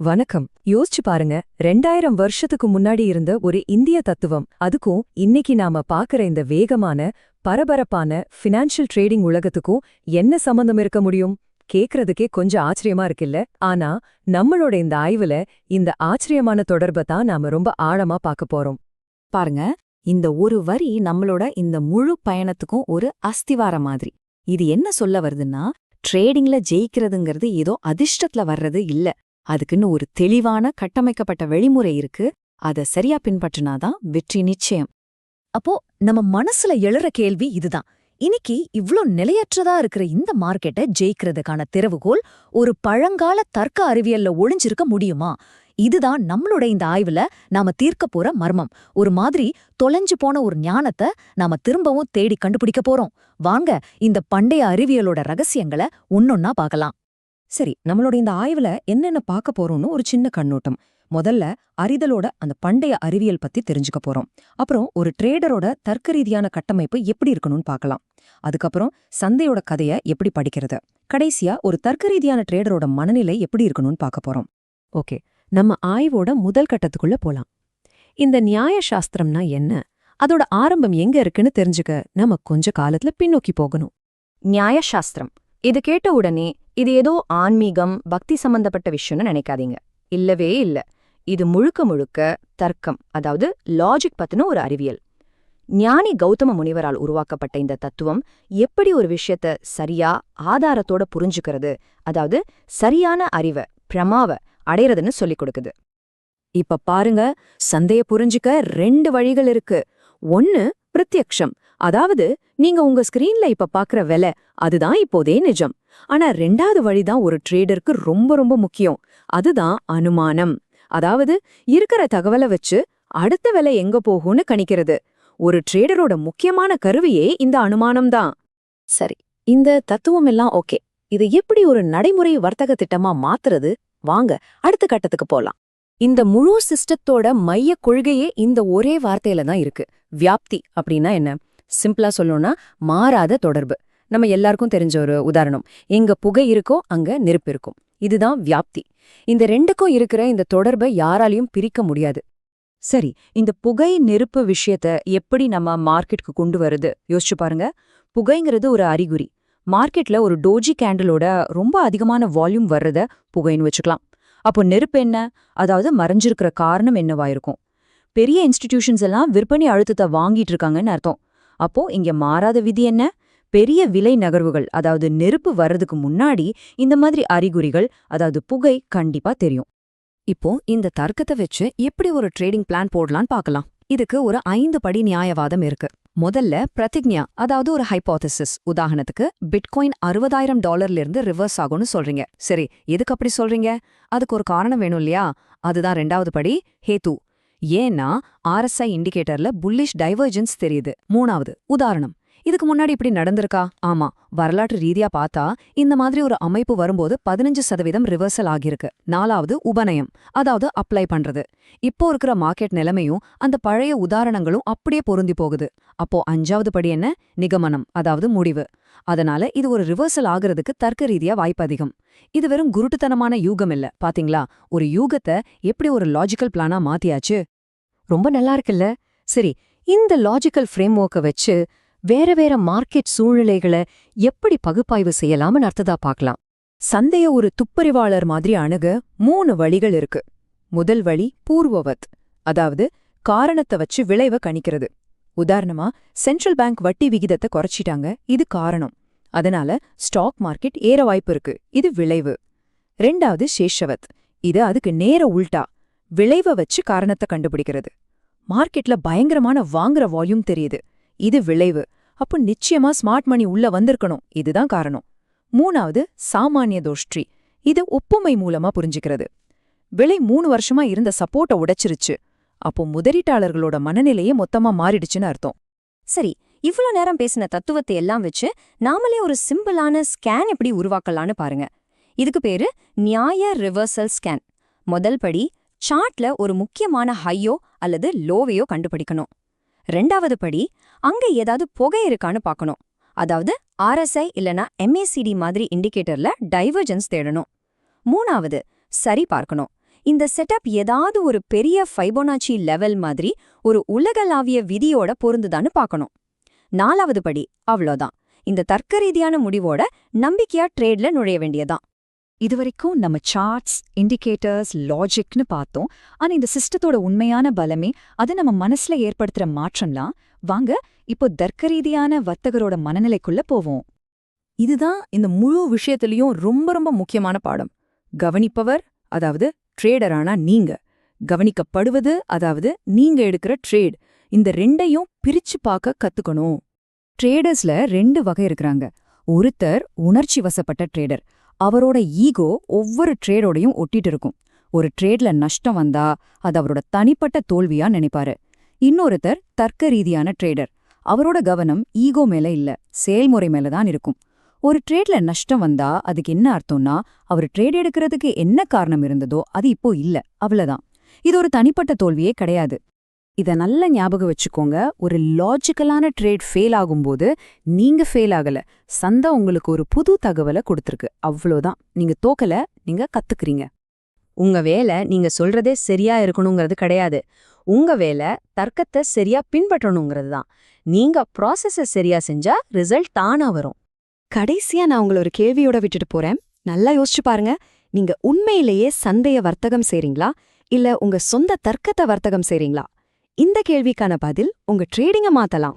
வணக்கம். யோசிச்சு பாருங்க ரெண்டாயிரம் வருஷத்துக்கு முன்னாடி இருந்த ஒரு இந்திய தத்துவம். அதுக்கும் இன்னைக்கு நாம பாக்குற இந்த வேகமான பரபரப்பான ஃபினான்ஷியல் ட்ரேடிங் உலகத்துக்கும் என்ன சம்பந்தம் இருக்க முடியும்? கேக்குறதுக்கே கொஞ்சம் ஆச்சரியமா இருக்குல்ல? ஆனா நம்மளோட இந்த ஆய்வுல இந்த ஆச்சரியமான தொடர்பை தான் நாம ரொம்ப ஆழமா பார்க்க போறோம். பாருங்க இந்த ஒரு வரி நம்மளோட இந்த முழு பயணத்துக்கும் ஒரு அஸ்திவார மாதிரி. இது என்ன சொல்ல வருதுன்னா ட்ரேடிங்ல ஜெயிக்கிறதுங்கிறது ஏதோ அதிர்ஷ்டத்துல வர்றது இல்ல. அதுக்குன்னு ஒரு தெளிவான கட்டமைக்கப்பட்ட வெளிமுறை இருக்கு. அத சரியா பின்பற்றினாதான் வெற்றி நிச்சயம். அப்போ நம்ம மனசுல எழுற கேள்வி இதுதான். இன்னைக்கு இவ்ளோ நிலையற்றதா இருக்கிற இந்த மார்க்கெட்டை ஜெயிக்கிறதுக்கான திறவுகோல் ஒரு பழங்கால தர்க்க அறிவியல்ல ஒளிஞ்சிருக்க முடியுமா? இதுதான் நம்மளோட இந்த ஆய்வுல நாம தீர்க்க போற மர்மம். ஒரு மாதிரி தொலைஞ்சு போன ஒரு ஞானத்தை நாம திரும்பவும் தேடி கண்டுபிடிக்க போறோம். வாங்க இந்த பண்டைய அறிவியலோட ரகசியங்களை ஒன்னொன்னா பார்க்கலாம். சரி நம்மளோட இந்த ஆய்வுல என்னென்ன பார்க்க போறோம்னு ஒரு சின்ன கண்ணோட்டம். முதல்ல அறிதலோட அந்த பண்டைய அறிவியல் பத்தி தெரிஞ்சுக்க போறோம். அப்புறம் ஒரு ட்ரேடரோட தர்க்க ரீதியான கட்டமைப்பு எப்படி இருக்கணும்னு பார்க்கலாம். அதுக்கப்புறம் சந்தையோட கதைய எப்படி படிக்கிறது. கடைசியா ஒரு தர்க்க ரீதியான ட்ரேடரோட மனநிலை எப்படி இருக்கணும்னு பார்க்க போறோம். ஓகே நம்ம ஆய்வோட முதல் கட்டத்துக்குள்ள போலாம். இந்த நியாய சாஸ்திரம்னா என்ன? அதோட ஆரம்பம் எங்க இருக்குன்னு தெரிஞ்சுக்க நம்ம கொஞ்ச காலத்துல பின்னோக்கி போகணும். நியாயசாஸ்திரம். இது கேட்ட உடனே இது ஏதோ ஆன்மீகம் பக்தி சம்பந்தப்பட்ட விஷயம்னு நினைக்காதீங்க. இல்லவே இல்ல. இது முழுக்க முழுக்க தர்க்கம் அதாவது லாஜிக் பத்தின ஒரு அறிவியல். ஞானி கௌதம முனிவரால் உருவாக்கப்பட்ட இந்த தத்துவம் எப்படி ஒரு விஷயத்த சரியா ஆதாரத்தோட புரிஞ்சுக்கிறது அதாவது சரியான அறிவை பிரமாவ அடையிறதுன்னு சொல்லிக் கொடுக்குது. இப்ப பாருங்க சந்தைய புரிஞ்சுக்க ரெண்டு வழிகள் இருக்கு. ஒன்னு பிரத்யக்ஷம் அதாவது நீங்க உங்க ஸ்கிரீன்ல இப்ப பாக்குற விலை அதுதான் இப்போதே நிஜம். ஆனா ரெண்டாவது வழிதான் ஒரு ட்ரேடருக்கு ரொம்ப ரொம்ப முக்கியம். அதுதான் அனுமானம். அதாவது இருக்கிற தகவலை வச்சு அடுத்த விலை எங்க போகும்னு கணிக்கிறது. ஒரு ட்ரேடரோட முக்கியமான கருவியே இந்த அனுமானம் தான். சரி இந்த தத்துவம் எல்லாம் ஓகே. இது எப்படி ஒரு நடைமுறை வர்த்தக திட்டமா மாத்துறது? வாங்க அடுத்த கட்டத்துக்கு போலாம். இந்த முழு சிஸ்டத்தோட மைய கொள்கையே இந்த ஒரே வார்த்தையில தான் இருக்கு. வியாப்தி அப்படின்னா என்ன? சிம்பிளா சொல்லணும்னா மாறாத தொடர்பு. நம்ம எல்லாருக்கும் தெரிஞ்ச ஒரு உதாரணம். எங்க புகை இருக்கோ அங்க நெருப்பு இருக்கும். இதுதான் வியாப்தி. இந்த ரெண்டுக்கும் இருக்கிற இந்த தொடர்பை யாராலையும் பிரிக்க முடியாது. சரி இந்த புகை நெருப்பு விஷயத்த எப்படி நம்ம மார்க்கெட்டுக்கு கொண்டு வருது? யோசிச்சு பாருங்க. புகைங்கிறது ஒரு அறிகுறி. மார்க்கெட்ல ஒரு டோஜி கேண்டிலோட ரொம்ப அதிகமான வால்யூம் வர்றத புகைன்னு வச்சுக்கலாம். அப்போ நெருப்பு என்ன? அதாவது மறைஞ்சிருக்கிற காரணம் என்னவா இருக்கும்? பெரிய இன்ஸ்டிடியூஷன்ஸ் எல்லாம் விற்பனை அழுத்தத்தை வாங்கிட்டு இருக்காங்கன்னு அர்த்தம். அப்போ இங்க மாறாத விதி என்ன? பெரிய விலை நகர்வுகள் அதாவது நெருப்பு வர்றதுக்கு முன்னாடி இந்த மாதிரி அறிகுறிகள் அதாவது புகை கண்டிப்பா தெரியும். இப்போ இந்த தர்க்கத்தை வச்சு எப்படி ஒரு ட்ரேடிங் பிளான் போடலான்னு பார்க்கலாம். இதுக்கு ஒரு ஐந்து படி நியாயவாதம் இருக்கு. முதல்ல பிரதிஜ்ஞா அதாவது ஒரு ஹைபோதசிஸ் உதாரணத்துக்கு பிட்காயின் அறுபதாயிரம் டாலர்ல இருந்து ரிவர்ஸ் ஆகும்னு சொல்றீங்க. சரி எதுக்கு அப்படி சொல்றீங்க? அதுக்கு ஒரு காரணம் வேணும் இல்லையா? அதுதான் ரெண்டாவது படி ஹேத்து. ஏன்னா ஆர்எஸ்ஐ இண்டிகேட்டர்ல புல்லிஷ் டைவர்ஜென்ஸ் தெரியுது. மூணாவது உதாரணம். இதுக்கு முன்னாடி இப்படி நடந்திருக்கா? ஆமா. வரலாற்று ரீதியா பார்த்தா இந்த மாதிரி ஒரு அமைப்பு வரும்போது பதினஞ்சு சதவீதம் ரிவர்சல் ஆகியிருக்கு. நாலாவது உபநயம் அதாவது அப்ளை பண்றது. இப்போ இருக்கிற மார்க்கெட் நிலைமையும் அந்த பழைய உதாரணங்களும் அப்படியே பொருந்தி போகுது. அப்போ அஞ்சாவது படி என்ன? நிகமனம் அதாவது முடிவு. அதனால இது ஒரு ரிவர்சல் ஆகுறதுக்கு தர்க்க ரீதியா வாய்ப்பு அதிகம். இது வெறும் குருட்டுத்தனமான யூகம் இல்ல பாத்தீங்களா? ஒரு யூகத்தை எப்படி ஒரு லாஜிக்கல் பிளானா மாத்தியாச்சு? ரொம்ப நல்லா இருக்குல்ல? சரி இந்த லாஜிக்கல் ஃப்ரேம் வச்சு வேற வேற மார்க்கெட் சூழ்நிலைகளை எப்படி பகுப்பாய்வு செய்யலாம்னு அர்த்ததா பார்க்கலாம். சந்தைய ஒரு துப்பறிவாளர் மாதிரி அணுக மூணு வழிகள் இருக்கு. முதல் வழி பூர்வவத் அதாவது காரணத்தை வச்சு விளைவை கணிக்கிறது. உதாரணமா சென்ட்ரல் பேங்க் வட்டி விகிதத்தை குறைச்சிட்டாங்க இது காரணம். அதனால ஸ்டாக் மார்க்கெட் ஏற வாய்ப்பு இருக்கு இது விளைவு. ரெண்டாவது சேஷவத் இது அதுக்கு நேர உள்டா விளைவை வச்சு காரணத்தை கண்டுபிடிக்கிறது. மார்க்கெட்ல பயங்கரமான வாங்குற வால்யூம் தெரியுது. இது விளைவு. அப்போ நிச்சயமா ஸ்மார்ட் மணி உள்ள வந்திருக்கணும். இதுதான் காரணம். மூணாவது சாமானிய தோஷ்டி. இது ஒப்புமை மூலமா புரிஞ்சுக்கிறது. விலை மூணு வருஷமா இருந்த சப்போர்ட்டை உடைச்சிருச்சு. அப்போ முதலீட்டாளர்களோட மனநிலையே மொத்தமா மாறிடுச்சுன்னு அர்த்தம். சரி இவ்ளோ நேரம் பேசின தத்துவத்தை எல்லாம் வச்சு நாமளே ஒரு சிம்பிளான ஸ்கேன் எப்படி உருவாக்கலான்னு பாருங்க. இதுக்கு பேரு நியாய ரிவர்சல் ஸ்கேன் முதல் படி சார்ட்ல ஒரு முக்கியமான ஹையோ அல்லது லோவையோ கண்டுபிடிக்கணும். ரெண்டாவது படி அங்க ஏதாவது புகை இருக்கான்னு பார்க்கணும். அதாவது ஆர்எஸ்ஐ இல்லனா எம்ஏசிடி மாதிரி இண்டிகேட்டர்ல டைவர்ஜென்ஸ் தேடணும். மூணாவது சரி பார்க்கணும். இந்த செட்டப் ஏதாவது ஒரு பெரிய ஃபைபோனாச்சி லெவல் மாதிரி ஒரு உலகளாவிய விதியோட பொருந்துதான்னு பார்க்கணும். நாலாவது படி அவ்வளோதான். இந்த தர்க்கரீதியான முடிவோட நம்பிக்கையா ட்ரேட்ல நுழைய வேண்டியதான் இதுவரைக்கும் நம்ம சார்ட்ஸ் இண்டிகேட்டர்ஸ் லாஜிக்னு பார்த்தோம். ஆனா இந்த சிஸ்டத்தோட உண்மையான பலமே அது நம்ம மனசுல ஏற்படுத்துற மாற்றம்லாம் வாங்க இப்போ தர்க்க ரீதியான வர்த்தகரோட மனநிலைக்குள்ள போவோம். இதுதான் இந்த முழு விஷயத்திலயும் ரொம்ப ரொம்ப முக்கியமான பாடம். கவனிப்பவர் அதாவது ட்ரேடரானா நீங்க. கவனிக்கப்படுவது அதாவது நீங்க எடுக்கிற ட்ரேட் இந்த ரெண்டையும் பிரிச்சு பார்க்க கத்துக்கணும். ட்ரேடர்ஸ்ல ரெண்டு வகை இருக்கிறாங்க. ஒருத்தர் உணர்ச்சி வசப்பட்ட ட்ரேடர் அவரோட ஈகோ ஒவ்வொரு ட்ரேடோடையும் ஒட்டிட்டு இருக்கும் ஒரு ட்ரேட்ல நஷ்டம் வந்தா அது அவரோட தனிப்பட்ட தோல்வியா நினைப்பாரு. இன்னொருத்தர் தர்க்க ரீதியான ட்ரேடர். அவரோட கவனம் ஈகோ மேல இல்ல செயல்முறை மேல தான் இருக்கும். ஒரு ட்ரேட்ல நஷ்டம் வந்தா அதுக்கு என்ன அர்த்தம்னா அவர் ட்ரேட் எடுக்கிறதுக்கு என்ன காரணம் இருந்ததோ அது இப்போ இல்ல அவ்வளவுதான். இது ஒரு தனிப்பட்ட தோல்வியே கிடையாது. இத நல்ல ஞாபகம் வச்சுக்கோங்க. ஒரு லாஜிக்கலான ட்ரேட் ஃபெயில் ஆகும்போது நீங்க ஃபெயில் ஆகல. சந்தை உங்களுக்கு ஒரு புது தகவலை கொடுத்துருக்கு. அவ்வளோதான். நீங்க தோக்கல நீங்க கத்துக்கிறீங்க. உங்க வேலை நீங்க சொல்றதே சரியா இருக்கணுங்கிறது கிடையாது. உங்க வேலை தர்க்கத்தை சரியா பின்பற்றணுங்கிறது தான் நீங்க ப்ராசஸ சரியா செஞ்சா ரிசல்ட் தானா வரும். கடைசியா நான் உங்களை ஒரு கேள்வியோட விட்டுட்டு போறேன். நல்லா யோசிச்சு பாருங்க. நீங்க உண்மையிலேயே சந்தைய வர்த்தகம் செய்றீங்களா? இல்ல உங்க சொந்த தர்க்கத்தை வர்த்தகம் செய்றீங்களா? இந்த கேள்விக்கான பதில் உங்க ட்ரேடிங்க மாத்தலாம்.